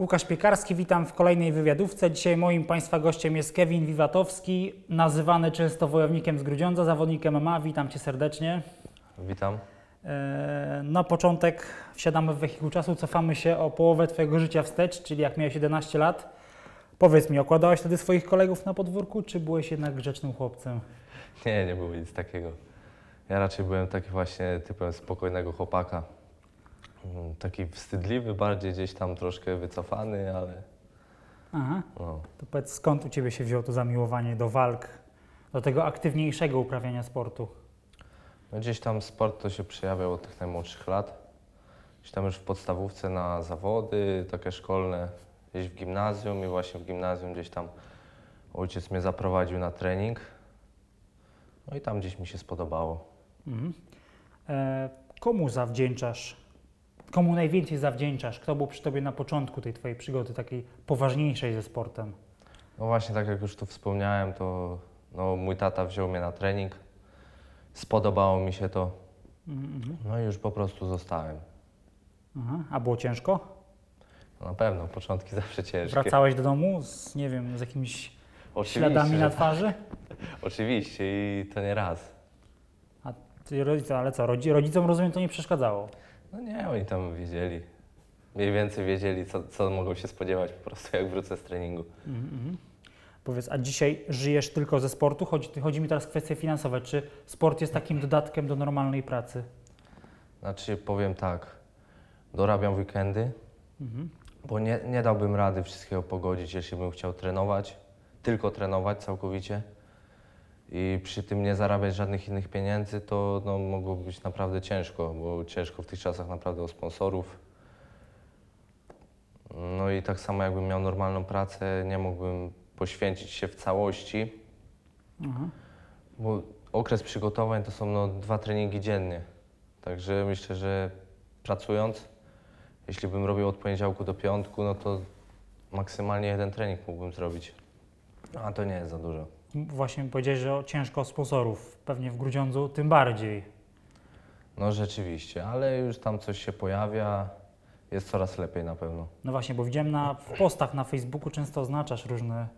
Łukasz Piekarski, witam w kolejnej wywiadówce. Dzisiaj moim Państwa gościem jest Kevin Wiwatowski, nazywany często wojownikiem z Grudziądza, zawodnikiem MMA. Witam Cię serdecznie. Witam. E, Na początek wsiadamy w wehikuł czasu, cofamy się o połowę Twojego życia wstecz, czyli jak miałeś 11 lat. Powiedz mi, okładałeś wtedy swoich kolegów na podwórku, czy byłeś jednak grzecznym chłopcem? Nie, nie było nic takiego. Ja raczej byłem taki właśnie typem spokojnego chłopaka. Mm, Taki wstydliwy, bardziej gdzieś tam troszkę wycofany, ale Aha. no. To powiedz, skąd u Ciebie się wzięło to zamiłowanie do walk, do tego aktywniejszego uprawiania sportu? no gdzieś tam sport to się przejawiał od tych najmłodszych lat. Gdzieś tam już w podstawówce na zawody, takie szkolne, gdzieś w gimnazjum i właśnie w gimnazjum gdzieś tam ojciec mnie zaprowadził na trening. No i tam gdzieś mi się spodobało. Mhm. E, komu zawdzięczasz, komu najwięcej zawdzięczasz? Kto był przy Tobie na początku tej Twojej przygody, takiej poważniejszej ze sportem? No właśnie, tak jak już tu wspomniałem, to no, mój tata wziął mnie na trening. Spodobało mi się to. Mhm. No i już po prostu zostałem. Aha. A było ciężko? No, na pewno, początki zawsze ciężkie. Wracałeś do domu z, nie wiem, z jakimiś Oczywiście, śladami na tak. twarzy? Oczywiście i to nie raz. A ty rodzice, ale co, rodzi- rodzicom rozumiem to nie przeszkadzało? No nie, oni tam wiedzieli. Mniej więcej wiedzieli, co, co mogą się spodziewać po prostu, jak wrócę z treningu. Mhm, mhm. Powiedz, a dzisiaj żyjesz tylko ze sportu? Chodzi, chodzi mi teraz o kwestie finansowe. Czy sport jest takim dodatkiem do normalnej pracy? Znaczy, powiem tak, dorabiam weekendy, Mhm. bo nie, nie dałbym rady wszystkiego pogodzić, jeśli bym chciał trenować, tylko trenować całkowicie i przy tym nie zarabiać żadnych innych pieniędzy, to no, mogłoby być naprawdę ciężko, bo ciężko w tych czasach naprawdę o sponsorów. No i tak samo jakbym miał normalną pracę, nie mógłbym poświęcić się w całości, Aha. bo okres przygotowań to są no, dwa treningi dziennie. Także myślę, że pracując, jeśli bym robił od poniedziałku do piątku, no to maksymalnie jeden trening mógłbym zrobić. A to nie jest za dużo. Właśnie powiedziałeś, że ciężko sponsorów. Pewnie w Grudziądzu tym bardziej. No rzeczywiście, ale już tam coś się pojawia, jest coraz lepiej na pewno. No właśnie, bo widziałem na, w postach na Facebooku często oznaczasz różne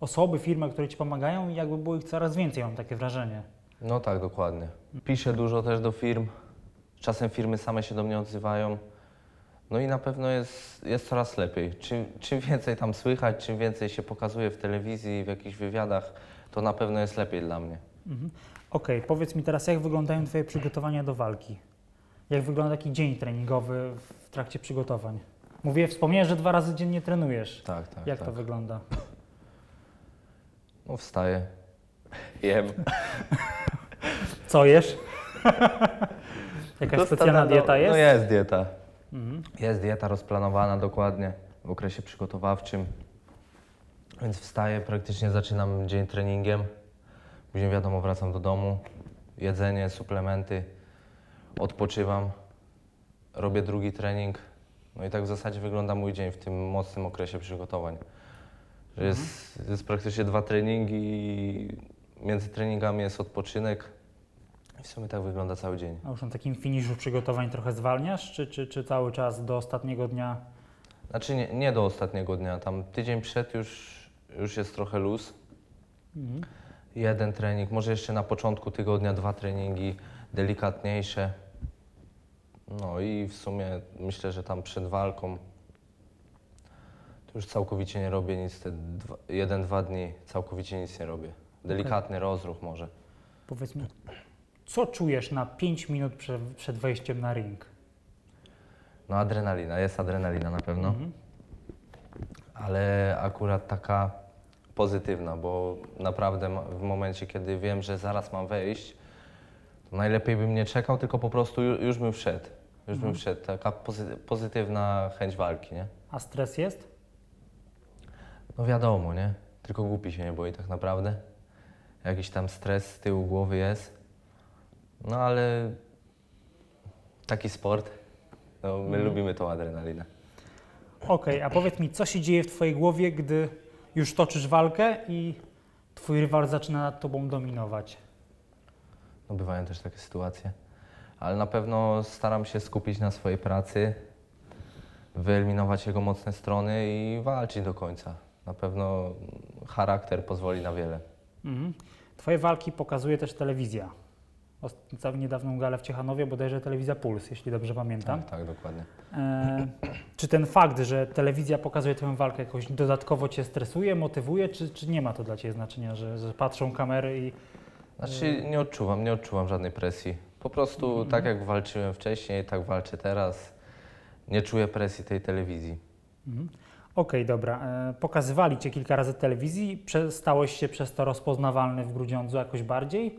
osoby, firmy, które Ci pomagają i jakby było ich coraz więcej, mam takie wrażenie. No tak, dokładnie. Piszę dużo też do firm. Czasem firmy same się do mnie odzywają. No i na pewno jest, jest coraz lepiej. Czym, czym więcej tam słychać, czym więcej się pokazuje w telewizji, w jakichś wywiadach, to na pewno jest lepiej dla mnie. Mhm. Okej, powiedz mi teraz, jak wyglądają Twoje przygotowania do walki? Jak wygląda taki dzień treningowy w trakcie przygotowań? Mówię, wspomniałeś, że dwa razy dziennie trenujesz. Tak, tak. jak tak. to wygląda? No wstaję, jem. Co jesz? Jakaś specjalna dieta jest? No jest dieta. Mhm. Jest dieta rozplanowana dokładnie w okresie przygotowawczym. Więc wstaję, praktycznie zaczynam dzień treningiem. Później wiadomo, wracam do domu. Jedzenie, suplementy. Odpoczywam. Robię drugi trening. No i tak w zasadzie wygląda mój dzień w tym mocnym okresie przygotowań. Że jest, jest praktycznie dwa treningi i między treningami jest odpoczynek. W sumie tak wygląda cały dzień. A już na takim finiszu przygotowań trochę zwalniasz, czy, czy, czy cały czas do ostatniego dnia? Znaczy nie, nie do ostatniego dnia, tam tydzień przed już, już jest trochę luz. Mhm. Jeden trening, może jeszcze na początku tygodnia dwa treningi delikatniejsze. No i w sumie myślę, że tam przed walką to już całkowicie nie robię nic, te dwa, jeden, dwa dni całkowicie nic nie robię. Delikatny rozruch może. Powiedz mi, co czujesz na 5 minut przed, przed wejściem na ring? No adrenalina, jest adrenalina na pewno. Mhm. ale akurat taka pozytywna, bo naprawdę w momencie, kiedy wiem, że zaraz mam wejść, to najlepiej bym nie czekał, tylko po prostu ju, już bym wszedł. Już bym wszedł. Taka pozy, pozytywna chęć walki, nie? A stres jest? No wiadomo, nie? Tylko głupi się nie boi tak naprawdę. Jakiś tam stres z tyłu głowy jest. No ale taki sport, no my lubimy tą adrenalinę. Okej, a powiedz mi, co się dzieje w Twojej głowie, gdy już toczysz walkę i Twój rywal zaczyna nad Tobą dominować? No bywają też takie sytuacje, ale na pewno staram się skupić na swojej pracy, wyeliminować jego mocne strony i walczyć do końca. Na pewno charakter pozwoli na wiele. Mhm. Twoje walki pokazuje też telewizja. Całą niedawną galę w Ciechanowie, bodajże telewizja Puls, jeśli dobrze pamiętam. Tak, tak, dokładnie. E, czy ten fakt, że telewizja pokazuje Twoją walkę jakoś dodatkowo Cię stresuje, motywuje, czy, czy nie ma to dla Ciebie znaczenia, że, że patrzą kamery i... Znaczy nie odczuwam, nie odczuwam żadnej presji. Po prostu tak jak walczyłem wcześniej, tak walczę teraz. Nie czuję presji tej telewizji. Mhm. Okej, dobra. E, pokazywali Cię kilka razy telewizji. Stałeś się przez to rozpoznawalny w Grudziądzu jakoś bardziej?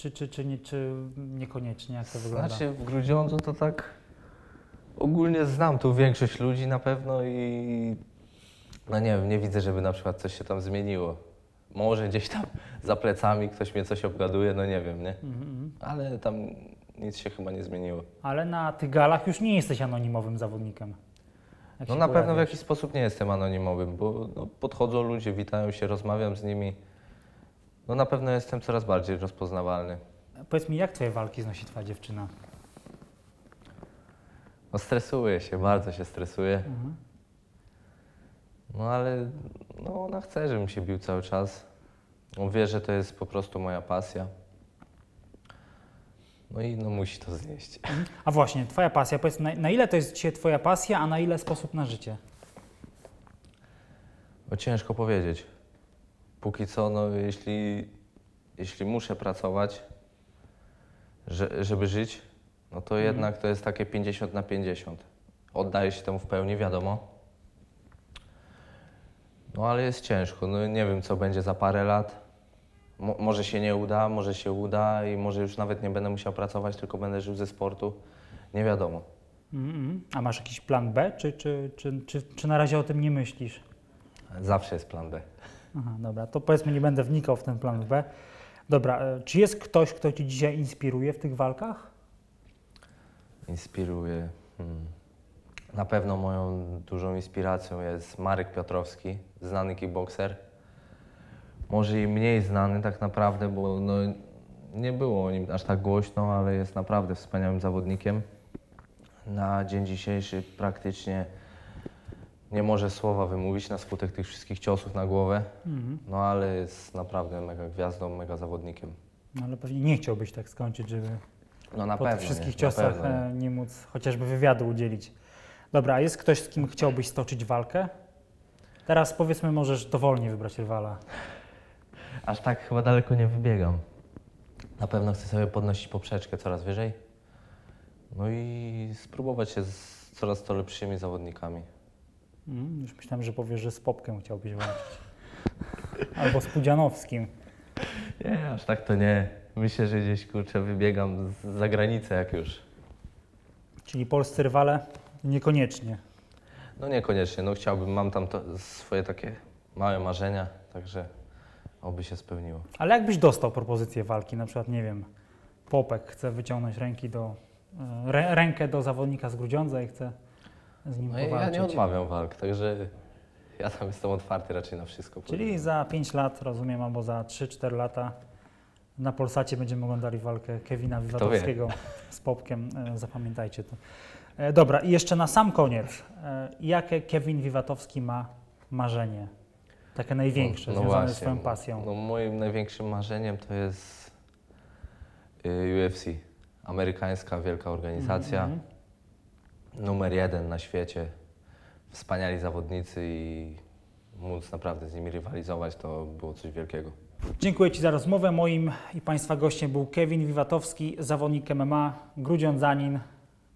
Czy, czy, czy, nie, czy niekoniecznie? Jak to wygląda? Znaczy w Grudziądzu to tak ogólnie znam tu większość ludzi na pewno i no nie wiem, nie widzę, żeby na przykład coś się tam zmieniło. Może gdzieś tam za plecami ktoś mnie coś obgaduje, no nie wiem, nie? Mhm, mhm. Ale tam nic się chyba nie zmieniło. Ale na tych galach już nie jesteś anonimowym zawodnikiem. No na pewno w jakiś sposób nie jestem anonimowym, bo no, podchodzą ludzie, witają się, rozmawiam z nimi. No na pewno jestem coraz bardziej rozpoznawalny. Powiedz mi, jak Twoje walki znosi Twoja dziewczyna? No stresuję się, bardzo się stresuję. Mhm. No ale no, ona chce, żebym się bił cały czas. On wie, że to jest po prostu moja pasja. No i no musi to znieść. Mhm. A właśnie, Twoja pasja. Powiedz, na, na ile to jest dzisiaj Twoja pasja, a na ile sposób na życie? No ciężko powiedzieć. Póki co, no jeśli, jeśli muszę pracować, że, żeby żyć, no to jednak to jest takie 50 na 50. Oddaję się temu w pełni, wiadomo. No ale jest ciężko. No nie wiem, co będzie za parę lat. Mo- może się nie uda, może się uda i może już nawet nie będę musiał pracować, tylko będę żył ze sportu. Nie wiadomo. Mhm. A masz jakiś plan B, czy, czy, czy, czy, czy na razie o tym nie myślisz? Zawsze jest plan B. Aha, dobra, to powiedzmy, nie będę wnikał w ten plan B. Dobra, e, czy jest ktoś, kto Ci dzisiaj inspiruje w tych walkach? Inspiruje. Hmm. Na pewno moją dużą inspiracją jest Marek Piotrowski, znany kickboxer. Może i mniej znany tak naprawdę, bo no, nie było o nim aż tak głośno, ale jest naprawdę wspaniałym zawodnikiem. Na dzień dzisiejszy praktycznie nie może słowa wymówić na skutek tych wszystkich ciosów na głowę, Mhm. no ale jest naprawdę mega gwiazdą, mega zawodnikiem. No, ale pewnie nie chciałbyś tak skończyć, żeby No na po pewno tych wszystkich nie, ciosach na pewno nie. e, nie móc chociażby wywiadu udzielić. Dobra, a jest ktoś, z kim chciałbyś stoczyć walkę? Teraz powiedzmy, możesz dowolnie wybrać rywala. Aż tak chyba daleko nie wybiegam. Na pewno chcę sobie podnosić poprzeczkę coraz wyżej. No i spróbować się z coraz to lepszymi zawodnikami. Mhm, już myślałem, że powiesz, że z Popkiem chciałbyś walczyć. Albo z Pudzianowskim. Nie, aż tak to nie. Myślę, że gdzieś kurczę wybiegam z- za granicę jak już. Czyli polscy rywale? Niekoniecznie. No niekoniecznie, no chciałbym, mam tam to, swoje takie małe marzenia, także oby się spełniło. Ale jakbyś dostał propozycję walki, na przykład, nie wiem, Popek chce wyciągnąć ręki do, e, rę, rękę do zawodnika z Grudziądza i chce z nim No i ja powalczyć. nie odmawiam walk, także ja tam jestem otwarty raczej na wszystko. Czyli za 5 lat, rozumiem, albo za 3-4 lata na Polsacie będziemy oglądali walkę Kevina Wiwatowskiego z Popkiem. E, Zapamiętajcie to. E, Dobra, i jeszcze na sam koniec. e, Jakie Kevin Wiwatowski ma marzenie? Takie największe, związane z swoją pasją. No, moim największym marzeniem to jest y, UFC. Amerykańska wielka organizacja. Mhm. Numer jeden na świecie. Wspaniali zawodnicy i móc naprawdę z nimi rywalizować to było coś wielkiego. Dziękuję Ci za rozmowę. Moim i Państwa gościem był Kevin Wiwatowski, zawodnik MMA, grudziądzanin.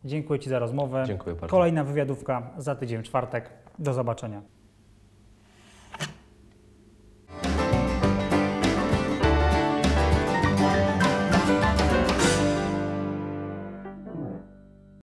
Dziękuję Ci za rozmowę. Dziękuję bardzo. Kolejna wywiadówka za tydzień czwartek. Do zobaczenia.